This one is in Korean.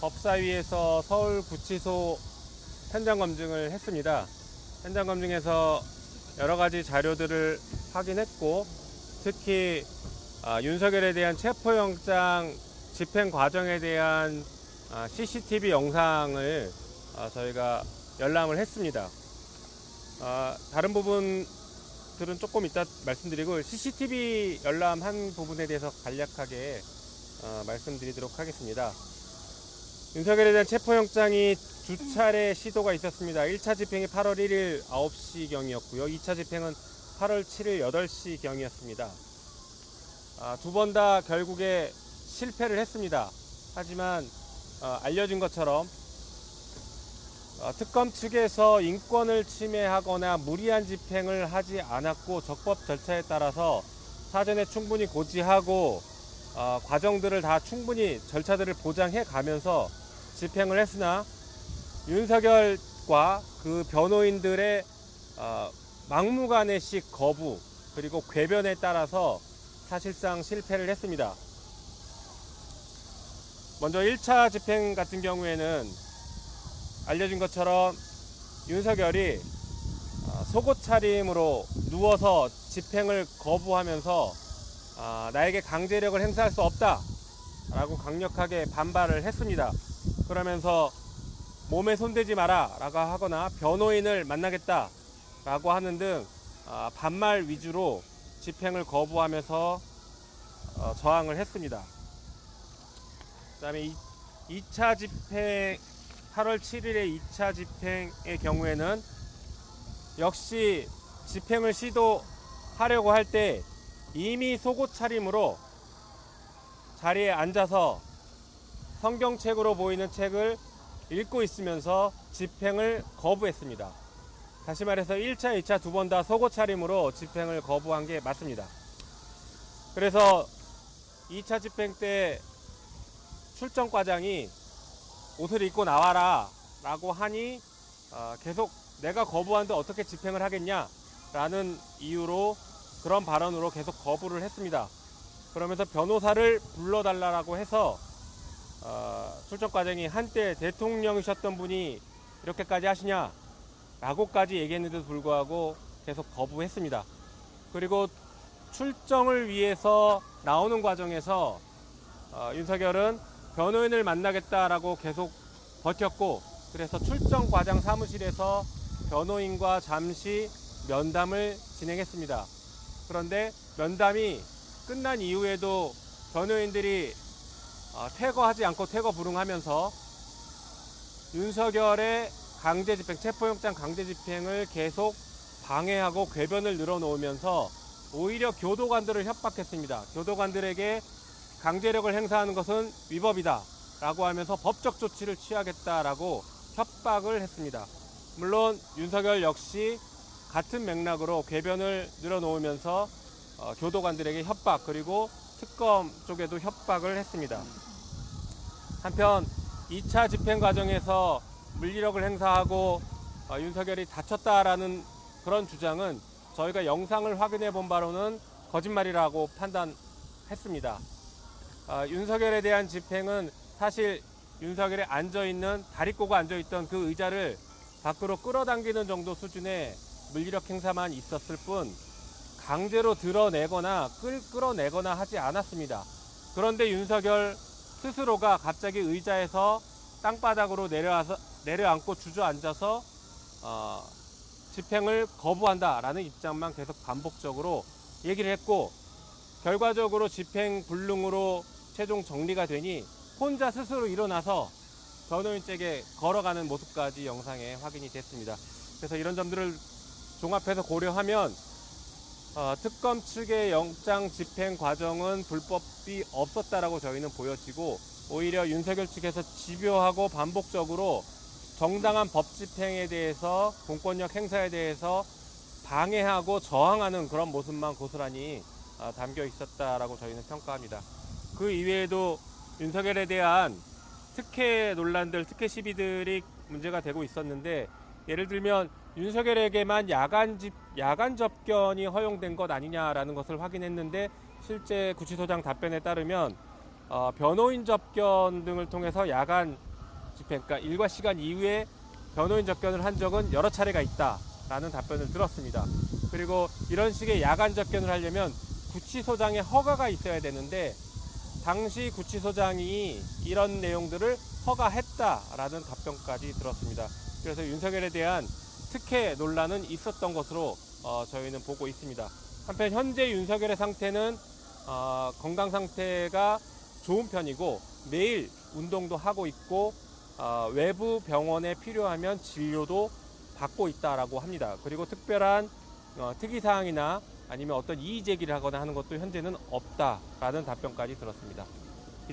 법사위에서 서울구치소 현장 검증을 했습니다. 현장 검증에서 여러 가지 자료들을 확인했고 특히 아, 윤석열에 대한 체포영장 집행 과정에 대한 아, CCTV 영상을 아, 저희가 열람을 했습니다. 아, 다른 부분들은 조금 이따 말씀드리고 CCTV 열람한 부분에 대해서 간략하게 어, 말씀드리도록 하겠습니다. 윤석열에 대한 체포영장이 두 차례 시도가 있었습니다. 1차 집행이 8월 1일 9시경이었고요. 2차 집행은 8월 7일 8시경이었습니다. 아, 두 번 다 결국에 실패를 했습니다. 하지만 어, 알려진 것처럼 어, 특검 측에서 인권을 침해하거나 무리한 집행을 하지 않았고 적법 절차에 따라서 사전에 충분히 고지하고 어, 과정들을 다 충분히 절차들을 보장해 가면서 집행을 했으나 윤석열과 그 변호인들의 어, 막무가내식 거부 그리고 궤변에 따라서 사실상 실패를 했습니다. 먼저 1차 집행 같은 경우에는 알려진 것처럼 윤석열이 어, 속옷 차림으로 누워서 집행을 거부하면서 아, 나에게 강제력을 행사할 수 없다 라고 강력하게 반발을 했습니다. 그러면서 몸에 손대지 마라 라고 하거나 변호인을 만나겠다 라고 하는 등 아, 반말 위주로 집행을 거부하면서 어, 저항을 했습니다. 그 다음에 2, 차 집행 8월 7일의 2차 집행의 경우에는 역시 집행을 시도하려고 할 때 이미 속옷 차림으로 자리에 앉아서 성경책으로 보이는 책을 읽고 있으면서 집행을 거부했습니다. 다시 말해서 1차, 2차 두 번 다 속옷 차림으로 집행을 거부한 게 맞습니다. 그래서 2차 집행 때 출정 과장이 옷을 입고 나와라 라고 하니 어, 계속 내가 거부하는데 어떻게 집행을 하겠냐 라는 이유로 그런 발언으로 계속 거부를 했습니다. 그러면서 변호사를 불러달라고 해서 어, 출정 과장이 한때 대통령이셨던 분이 이렇게까지 하시냐 라고까지 얘기했는데도 불구하고 계속 거부했습니다. 그리고 출정을 위해서 나오는 과정에서 어, 윤석열은 변호인을 만나겠다라고 계속 버텼고 그래서 출정 과장 사무실에서 변호인과 잠시 면담을 진행했습니다. 그런데 면담이 끝난 이후에도 변호인들이 어, 퇴거하지 않고 퇴거 불응하면서 윤석열의 강제 집행, 체포영장 강제 집행을 계속 방해하고 궤변을 늘어놓으면서 오히려 교도관들을 협박했습니다. 교도관들에게 강제력을 행사하는 것은 위법이다. 라고 하면서 법적 조치를 취하겠다라고 협박을 했습니다. 물론 윤석열 역시 같은 맥락으로 궤변을 늘어놓으면서 어, 교도관들에게 협박 그리고 특검 쪽에도 협박을 했습니다. 한편 2차 집행 과정에서 물리력을 행사하고 어, 윤석열이 다쳤다라는 그런 주장은 저희가 영상을 확인해 본 바로는 거짓말이라고 판단했습니다. 어, 윤석열에 대한 집행은 사실 윤석열이 앉아 있는 다리 꼬고 앉아 있던 그 의자를 밖으로 끌어당기는 정도 수준의 물리력 행사만 있었을 뿐 강제로 드러내거나 끌 끌어내거나 하지 않았습니다. 그런데 윤석열 스스로가 갑자기 의자에서 땅바닥으로 내려와서 내려앉고 주저앉아서 어, 집행을 거부한다라는 입장만 계속 반복적으로 얘기를 했고 결과적으로 집행 불능으로 최종 정리가 되니 혼자 스스로 일어나서 변호인 쪽에 걸어가는 모습까지 영상에 확인이 됐습니다. 그래서 이런 점들을 종합해서 고려하면 어, 특검 측의 영장 집행 과정은 불법이 없었다라고 저희는 보여지고 오히려 윤석열 측에서 집요하고 반복적으로 정당한 법 집행에 대해서 공권력 행사에 대해서 방해하고 저항하는 그런 모습만 고스란히 어, 담겨 있었다라고 저희는 평가합니다. 그 이외에도 윤석열에 대한 특혜 논란들, 특혜 시비들이 문제가 되고 있었는데 예를 들면 윤석열에게만 야간 집 야간 접견이 허용된 것 아니냐라는 것을 확인했는데 실제 구치소장 답변에 따르면 어, 변호인 접견 등을 통해서 야간 집행, 그러니까 일과 시간 이후에 변호인 접견을 한 적은 여러 차례가 있다라는 답변을 들었습니다. 그리고 이런 식의 야간 접견을 하려면 구치소장의 허가가 있어야 되는데 당시 구치소장이 이런 내용들을 허가했다라는 답변까지 들었습니다. 그래서 윤석열에 대한 특혜 논란은 있었던 것으로 어, 저희는 보고 있습니다. 한편 현재 윤석열의 상태는 어, 건강 상태가 좋은 편이고 매일 운동도 하고 있고 어, 외부 병원에 필요하면 진료도 받고 있다라고 합니다. 그리고 특별한 어, 특이 사항이나 아니면 어떤 이의 제기를 하거나 하는 것도 현재는 없다라는 답변까지 들었습니다.